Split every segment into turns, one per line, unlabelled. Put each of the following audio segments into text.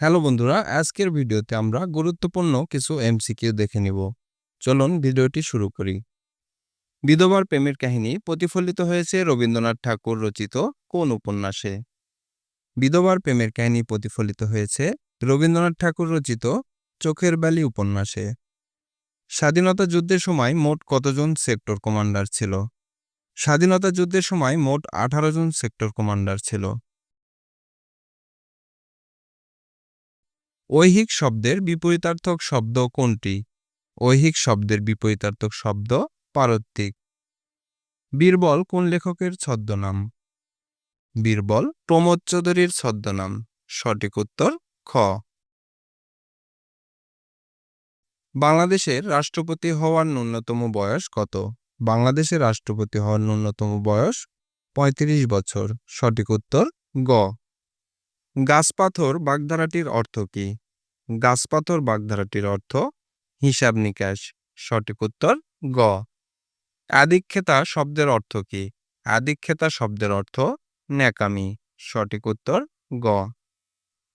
Hello বন্ধুরা, আজকের ভিডিওতে আমরা গুরুত্বপূর্ণ কিছু এমসিকিউ দেখে নিব। চলুন ভিডিওটি শুরু করি। বিধবার প্রেমের কাহিনী প্রতিফলিত হয়েছে রবীন্দ্রনাথ ঠাকুর রচিত কোন উপন্যাসে? বিধবার প্রেমের কাহিনী প্রতিফলিত হয়েছে রবীন্দ্রনাথ ঠাকুর রচিত চোখের বালি উপন্যাসে। স্বাধীনতা যুদ্ধের সময় মোট কতজন সেক্টর কমান্ডার ছিল? স্বাধীনতা যুদ্ধের সময় মোট আঠারো জন সেক্টর কমান্ডার ছিল। ঐহিক শব্দের বিপরীতার্থক শব্দ কোনটি? ঐহিক শব্দের বিপরীতার্থক শব্দ পারত্তিক বীরবল কোন লেখকের ছদ্মনাম? বীরবল প্রমোদ চৌধুরীর ছদ্মনাম। সঠিক উত্তর খ। বাংলাদেশের রাষ্ট্রপতি হওয়ার ন্যূনতম বয়স কত? বাংলাদেশের রাষ্ট্রপতি হওয়ার ন্যূনতম বয়স ৩৫ বছর। সঠিক উত্তর গ। গাছপাথর বাগধারাটির অর্থ কী? গাছপাথর বাগধারাটির অর্থ হিসাব নিকাশ। সঠিক উত্তর গ। আদিক্ষেতা শব্দের অর্থ কী? আদিক্ষেতা শব্দের অর্থ ন্যাকামি। সঠিক উত্তর গ।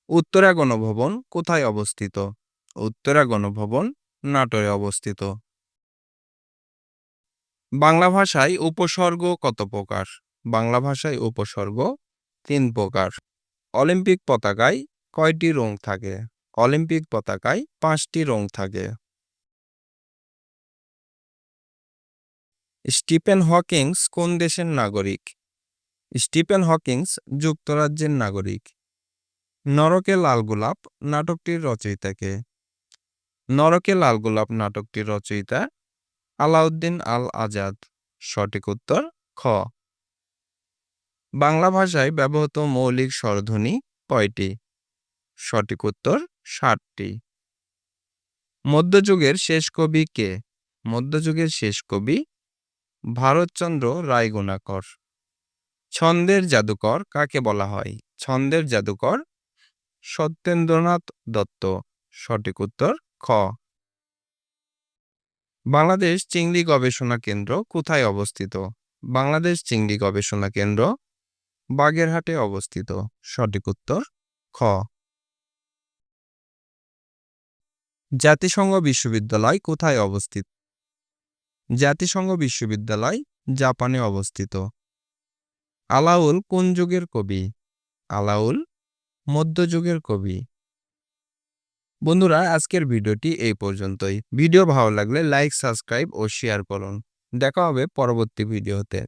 উত্তরা গণভবন কোথায় অবস্থিত? উত্তরা গণভবন নাটোরে অবস্থিত। বাংলা ভাষায় উপসর্গ কত প্রকার? বাংলা ভাষায় উপসর্গ তিন প্রকার। অলিম্পিক পতাকায় কয়টি রং থাকে? অলিম্পিক পতাকায় পাঁচটি রং থাকে। স্টিফেন হকিংস কোন দেশের নাগরিক? স্টিফেন হকিংস যুক্তরাজ্যের নাগরিক। নরকে লাল গোলাপ নাটকটির রচয়িতাকে। নরকে লাল গোলাপ নাটকটির রচয়িতা আলাউদ্দিন আল আজাদ। সঠিক উত্তর খ। বাংলা ভাষায় ব্যবহৃত মৌলিক স্বরধ্বনি কয়টি? সঠিক উত্তর, ষাটটি। মধ্যযুগের শেষ কবি কে? মধ্যযুগের শেষ কবি ভারতচন্দ্র রায়গুণাকর ছন্দের জাদুকর কাকে বলা হয়? ছন্দের জাদুকর সত্যেন্দ্রনাথ দত্ত। সঠিক উত্তর, খ। বাংলাদেশ চিংড়ি গবেষণা কেন্দ্র কোথায় অবস্থিত? বাংলাদেশ চিংড়ি গবেষণা কেন্দ্র বাগেরহাটে অবস্থিত। সঠিক উত্তর, খ। জাতিসংঘ বিশ্ববিদ্যালয় কোথায় অবস্থিত? জাতিসংঘ বিশ্ববিদ্যালয় জাপানে অবস্থিত। আলাউল কোন যুগের কবি? আলাউল মধ্যযুগের কবি। বন্ধুরা, আজকের ভিডিওটি এই পর্যন্তই। ভিডিও ভালো লাগলে লাইক, সাবস্ক্রাইব ও শেয়ার করুন। দেখা হবে পরবর্তী ভিডিওতে।